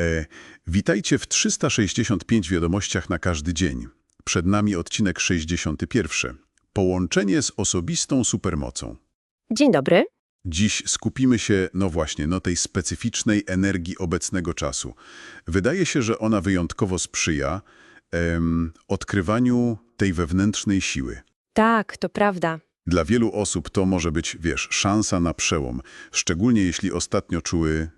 E, witajcie w 365 wiadomościach na każdy dzień. Przed nami odcinek 61. Połączenie z osobistą supermocą. Dzień dobry. Dziś skupimy się, no właśnie, no tej specyficznej energii obecnego czasu. Wydaje się, że ona wyjątkowo sprzyja em, odkrywaniu tej wewnętrznej siły. Tak, to prawda. Dla wielu osób to może być, wiesz, szansa na przełom, szczególnie jeśli ostatnio czuły,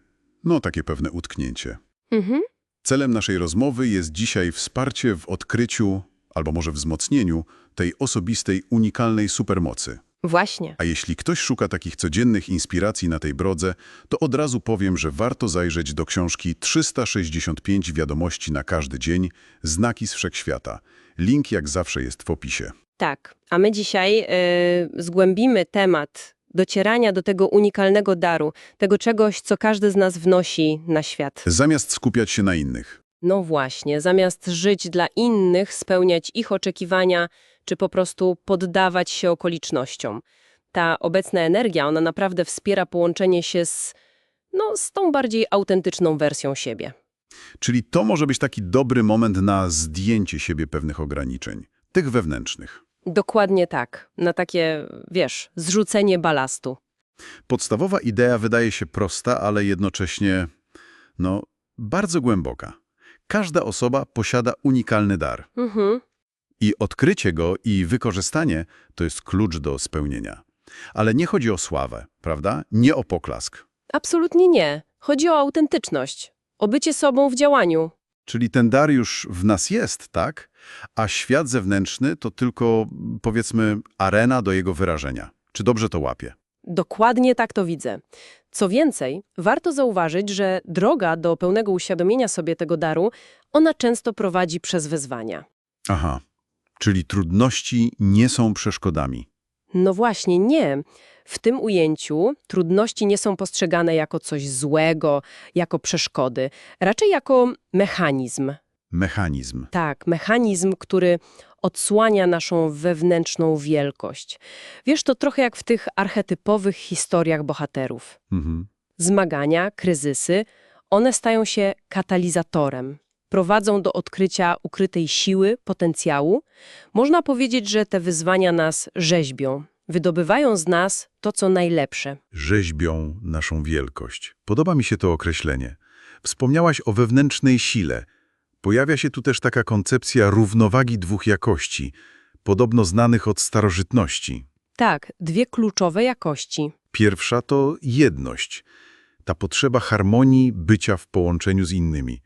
no, takie pewne utknięcie. Mhm. Celem naszej rozmowy jest dzisiaj wsparcie w odkryciu, albo może wzmocnieniu, tej osobistej, unikalnej supermocy. Właśnie. A jeśli ktoś szuka takich codziennych inspiracji na tej drodze, to od razu powiem, że warto zajrzeć do książki 365 wiadomości na każdy dzień, znaki z wszechświata. Link jak zawsze jest w opisie. Tak. A my dzisiaj y, zgłębimy temat docierania do tego unikalnego daru, tego czegoś, co każdy z nas wnosi na świat. Zamiast skupiać się na innych. No właśnie, zamiast żyć dla innych, spełniać ich oczekiwania, czy po prostu poddawać się okolicznościom. Ta obecna energia, ona naprawdę wspiera połączenie się z, no, z tą bardziej autentyczną wersją siebie. Czyli to może być taki dobry moment na zdjęcie siebie pewnych ograniczeń, tych wewnętrznych. Dokładnie tak. Na takie, wiesz, zrzucenie balastu. Podstawowa idea wydaje się prosta, ale jednocześnie, no, bardzo głęboka. Każda osoba posiada unikalny dar. Mhm. I odkrycie go i wykorzystanie to jest klucz do spełnienia. Ale nie chodzi o sławę, prawda? Nie o poklask. Absolutnie nie. Chodzi o autentyczność. O bycie sobą w działaniu. Czyli ten dar już w nas jest, tak? A świat zewnętrzny to tylko, powiedzmy, arena do jego wyrażenia. Czy dobrze to łapie? Dokładnie tak to widzę. Co więcej, warto zauważyć, że droga do pełnego uświadomienia sobie tego daru, ona często prowadzi przez wyzwania. Aha. Czyli trudności nie są przeszkodami. No właśnie, nie. W tym ujęciu trudności nie są postrzegane jako coś złego, jako przeszkody, raczej jako mechanizm. Mechanizm. Tak, mechanizm, który odsłania naszą wewnętrzną wielkość. Wiesz, to trochę jak w tych archetypowych historiach bohaterów. Mhm. Zmagania, kryzysy, one stają się katalizatorem. Prowadzą do odkrycia ukrytej siły, potencjału. Można powiedzieć, że te wyzwania nas rzeźbią, wydobywają z nas to, co najlepsze. Rzeźbią naszą wielkość. Podoba mi się to określenie. Wspomniałaś o wewnętrznej sile. Pojawia się tu też taka koncepcja równowagi dwóch jakości, podobno znanych od starożytności. Tak, dwie kluczowe jakości. Pierwsza to jedność, ta potrzeba harmonii bycia w połączeniu z innymi.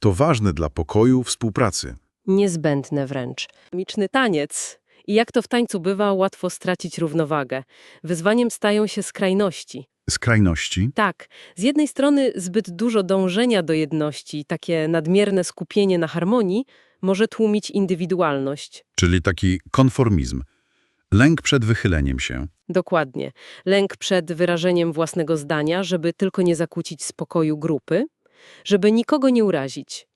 To ważne dla pokoju, współpracy. Niezbędne wręcz. Miczny taniec. I jak to w tańcu bywa, łatwo stracić równowagę. Wyzwaniem stają się skrajności. Skrajności, Tak, z jednej strony zbyt dużo dążenia do jedności, takie nadmierne skupienie na harmonii może tłumić indywidualność. czyli taki konformizm, lęk przed wychyleniem się. Dokładnie. Lęk przed wyrażeniem własnego zdania, żeby tylko nie zakłócić spokoju grupy, żeby nikogo nie urazić.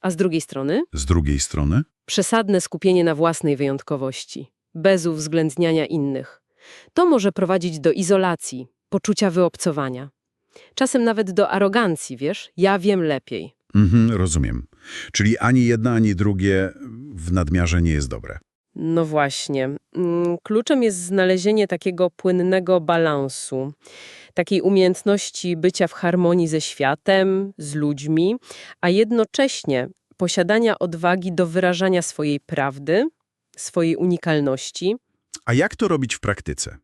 A z drugiej strony Z drugiej strony, przesadne skupienie na własnej wyjątkowości, bez uwzględniania innych. To może prowadzić do izolacji, poczucia wyobcowania. Czasem nawet do arogancji, wiesz? Ja wiem lepiej. mhm, rozumiem. Czyli ani jedno, ani drugie w nadmiarze nie jest dobre. No właśnie. Mm, Kluczem jest znalezienie takiego płynnego balansu, takiej umiejętności bycia w harmonii ze światem, z ludźmi, a jednocześnie posiadania odwagi do wyrażania swojej prawdy, swojej unikalności. A jak to robić w praktyce?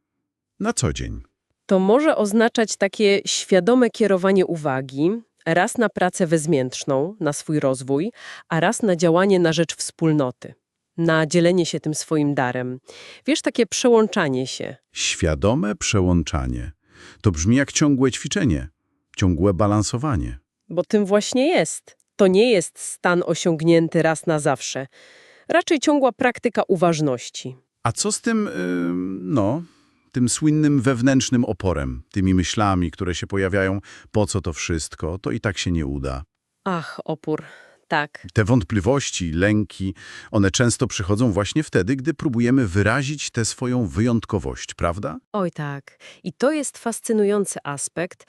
Na co dzień. To może oznaczać takie świadome kierowanie uwagi, raz na pracę wezmiętrzną, na swój rozwój, a raz na działanie na rzecz wspólnoty, na dzielenie się tym swoim darem. Wiesz, takie przełączanie się. Świadome przełączanie. To brzmi jak ciągłe ćwiczenie, ciągłe balansowanie. Bo tym właśnie jest. To nie jest stan osiągnięty raz na zawsze. Raczej ciągła praktyka uważności. A co z tym, ym, no, tym słynnym wewnętrznym oporem, tymi myślami, które się pojawiają, po co to wszystko, to i tak się nie uda. Ach, opór. Tak. Te wątpliwości, lęki, one często przychodzą właśnie wtedy, gdy próbujemy wyrazić tę swoją wyjątkowość, prawda? Oj tak. I to jest fascynujący aspekt,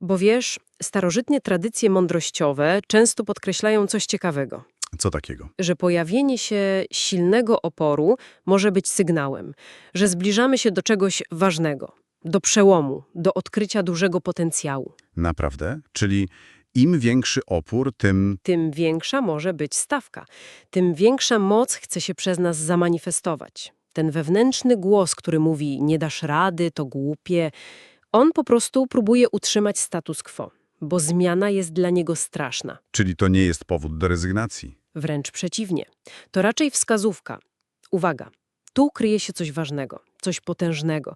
bo wiesz, Starożytnie tradycje mądrościowe często podkreślają coś ciekawego, Co takiego? że pojawienie się silnego oporu może być sygnałem, że zbliżamy się do czegoś ważnego, do przełomu, do odkrycia dużego potencjału. Naprawdę? Czyli im większy opór, tym... Tym większa może być stawka, tym większa moc chce się przez nas zamanifestować. Ten wewnętrzny głos, który mówi nie dasz rady, to głupie, on po prostu próbuje utrzymać status quo, bo zmiana jest dla niego straszna. Czyli to nie jest powód do rezygnacji. Wręcz przeciwnie. To raczej wskazówka. Uwaga, tu kryje się coś ważnego, coś potężnego.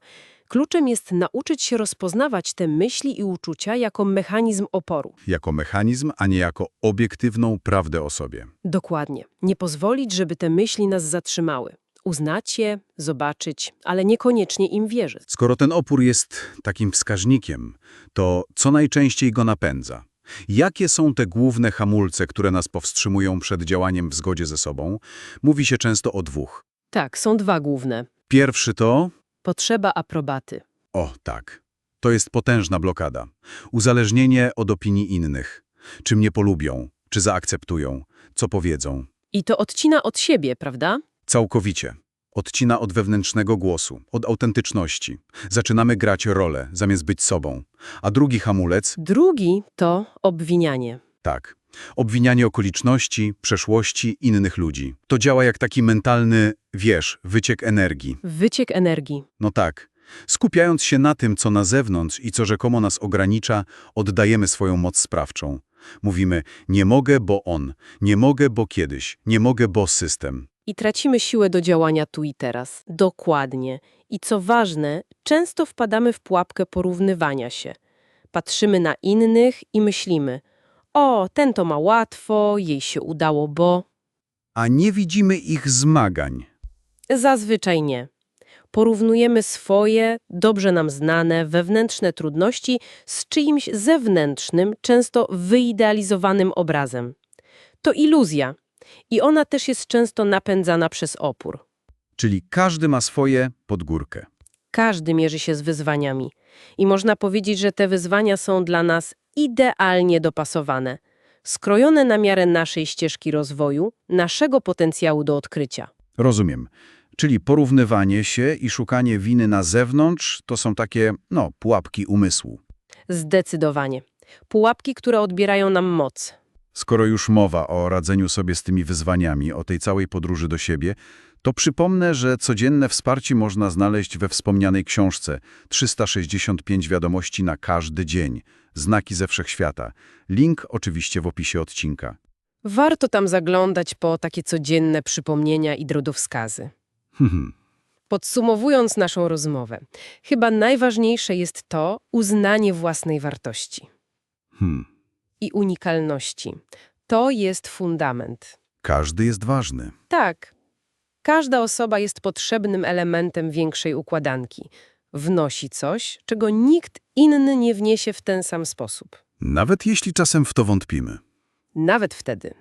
Kluczem jest nauczyć się rozpoznawać te myśli i uczucia jako mechanizm oporu. Jako mechanizm, a nie jako obiektywną prawdę o sobie. Dokładnie. Nie pozwolić, żeby te myśli nas zatrzymały. Uznać je, zobaczyć, ale niekoniecznie im wierzyć. Skoro ten opór jest takim wskaźnikiem, to co najczęściej go napędza? Jakie są te główne hamulce, które nas powstrzymują przed działaniem w zgodzie ze sobą? Mówi się często o dwóch. Tak, są dwa główne. Pierwszy to... Potrzeba aprobaty. O, tak. To jest potężna blokada. Uzależnienie od opinii innych. Czy mnie polubią, czy zaakceptują, co powiedzą. I to odcina od siebie, prawda? Całkowicie. Odcina od wewnętrznego głosu, od autentyczności. Zaczynamy grać rolę, zamiast być sobą. A drugi hamulec, Drugi to obwinianie. tak, obwinianie okoliczności, przeszłości, innych ludzi. To działa jak taki mentalny, wiesz, wyciek energii. Wyciek energii. No tak. Skupiając się na tym, co na zewnątrz i co rzekomo nas ogranicza, oddajemy swoją moc sprawczą. Mówimy, nie mogę, bo on, nie mogę, bo kiedyś, nie mogę, bo system. I tracimy siłę do działania tu i teraz. Dokładnie. I co ważne, często wpadamy w pułapkę porównywania się. Patrzymy na innych i myślimy: O, ten to ma łatwo, jej się udało, bo. A nie widzimy ich zmagań. Zazwyczaj nie. Porównujemy swoje, dobrze nam znane, wewnętrzne trudności z czyimś zewnętrznym, często wyidealizowanym obrazem. To iluzja. I ona też jest często napędzana przez opór. Czyli każdy ma swoje pod górkę. Każdy mierzy się z wyzwaniami. I można powiedzieć, że te wyzwania są dla nas idealnie dopasowane, skrojone na miarę naszej ścieżki rozwoju, naszego potencjału do odkrycia. Rozumiem. Czyli porównywanie się i szukanie winy na zewnątrz to są takie, no, pułapki umysłu. Zdecydowanie. Pułapki, które odbierają nam moc. Skoro już mowa o radzeniu sobie z tymi wyzwaniami, o tej całej podróży do siebie, to przypomnę, że codzienne wsparcie można znaleźć we wspomnianej książce 365 wiadomości na każdy dzień. Znaki ze wszechświata. Link oczywiście w opisie odcinka. Warto tam zaglądać po takie codzienne przypomnienia i drogowskazy. Hmm. Podsumowując naszą rozmowę, chyba najważniejsze jest to uznanie własnej wartości Hmm. i unikalności. To jest fundament. Każdy jest ważny. Tak, każda osoba jest potrzebnym elementem większej układanki. Wnosi coś, czego nikt inny nie wniesie w ten sam sposób. Nawet jeśli czasem w to wątpimy. Nawet wtedy.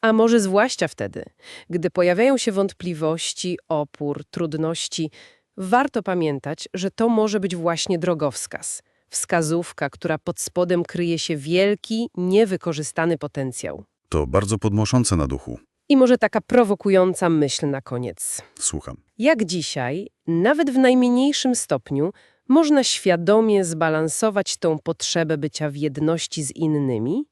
A może zwłaszcza wtedy, gdy pojawiają się wątpliwości, opór, trudności, warto pamiętać, że to może być właśnie drogowskaz. Wskazówka, która pod spodem kryje się wielki, niewykorzystany potencjał. To bardzo podnoszące na duchu. I może taka prowokująca myśl na koniec. Słucham. Jak dzisiaj, nawet w najmniejszym stopniu, można świadomie zbalansować tą potrzebę bycia w jedności z innymi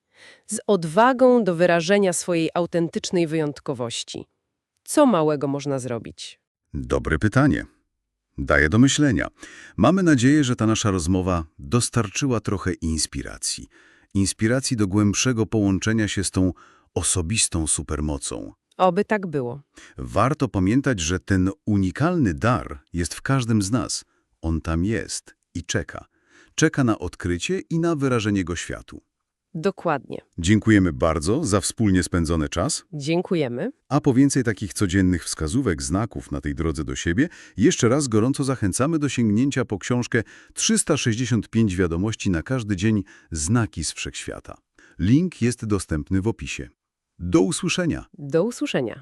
z odwagą do wyrażenia swojej autentycznej wyjątkowości? Co małego można zrobić? Dobre pytanie. Daje do myślenia. Mamy nadzieję, że ta nasza rozmowa dostarczyła trochę inspiracji. Inspiracji do głębszego połączenia się z tą osobistą supermocą. Oby tak było. Warto pamiętać, że ten unikalny dar jest w każdym z nas. On tam jest i czeka. Czeka na odkrycie i na wyrażenie go światu. Dokładnie. Dziękujemy bardzo za wspólnie spędzony czas. Dziękujemy. A po więcej takich codziennych wskazówek, znaków na tej drodze do siebie, jeszcze raz gorąco zachęcamy do sięgnięcia po książkę 365 wiadomości na każdy dzień Znaki z Wszechświata. Link jest dostępny w opisie. Do usłyszenia! Do usłyszenia.